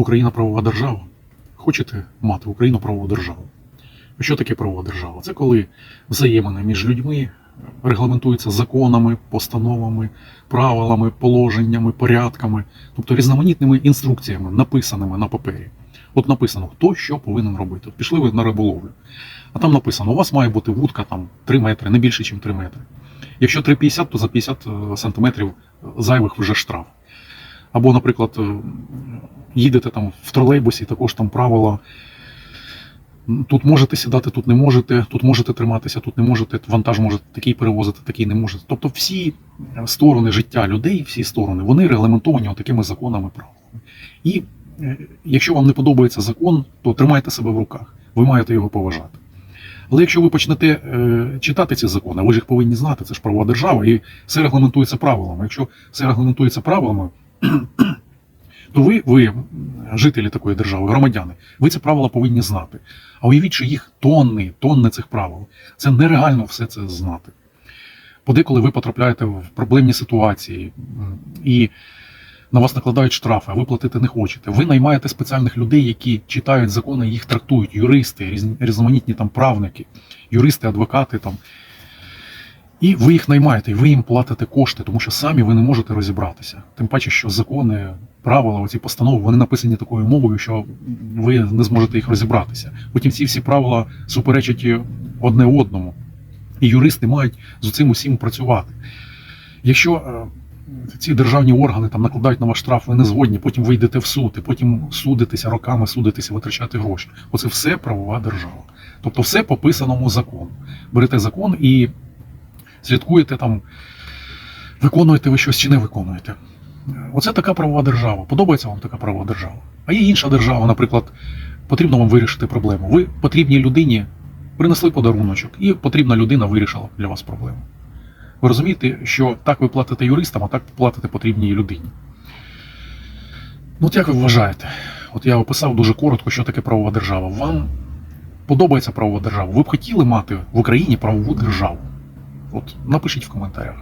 Україна правова держава. Хочете мати Україну правову державу? Що таке правова держава? Це коли взаємини між людьми регламентуються законами, постановами, правилами, положеннями, порядками, тобто різноманітними інструкціями, написаними на папері. От написано, хто що повинен робити. От пішли ви на риболовлю. А там написано, у вас має бути вудка там 3 метри, не більше, ніж 3 метри. Якщо 3,50, то за 50 сантиметрів зайвих вже штраф. Або, наприклад, е, їдете там в тролейбусі, також там правила. Тут можете сідати, тут не можете, тут можете триматися, тут не можете, вантаж можете такий перевозити, такий не можете. Тобто всі сторони життя людей, всі сторони, вони регламентовані такими законами правилами. І е, якщо вам не подобається закон, то тримайте себе в руках, ви маєте його поважати. Але якщо ви почнете е, читати ці закони, ви ж їх повинні знати, це ж правова держава, і все регламентується правилами. Якщо все регламентується правилами, то ви, ви, жителі такої держави, громадяни, ви ці правила повинні знати. А уявіть, що їх тонни, тонни цих правил. Це нереально все це знати. Подеколи ви потрапляєте в проблемні ситуації і на вас накладають штрафи, а ви платити не хочете. Ви наймаєте спеціальних людей, які читають закони, їх трактують, юристи, різн- різноманітні там правники, юристи, адвокати там. І ви їх наймаєте, і ви їм платите кошти, тому що самі ви не можете розібратися. Тим паче, що закони, правила, оці постанови, вони написані такою мовою, що ви не зможете їх розібратися. Потім ці всі правила суперечать одне одному, і юристи мають з цим усім працювати. Якщо е, ці державні органи там накладають на ваш штраф, ви не згодні, потім ви йдете в суд, і потім судитеся роками, судитеся, витрачати гроші. Оце все правова держава. Тобто все по писаному закону. Берете закон і слідкуєте там, виконуєте ви щось чи не виконуєте. Оце така правова держава. Подобається вам така правова держава. А є інша держава, наприклад, потрібно вам вирішити проблему. Ви потрібній людині принесли подаруночок, і потрібна людина вирішила для вас проблему. Ви розумієте, що так ви платите юристам, а так платите потрібній людині. Ну, от як ви вважаєте? От я описав дуже коротко, що таке правова держава. Вам подобається правова держава? Ви б хотіли мати в Україні правову державу? От напишіть в коментарях.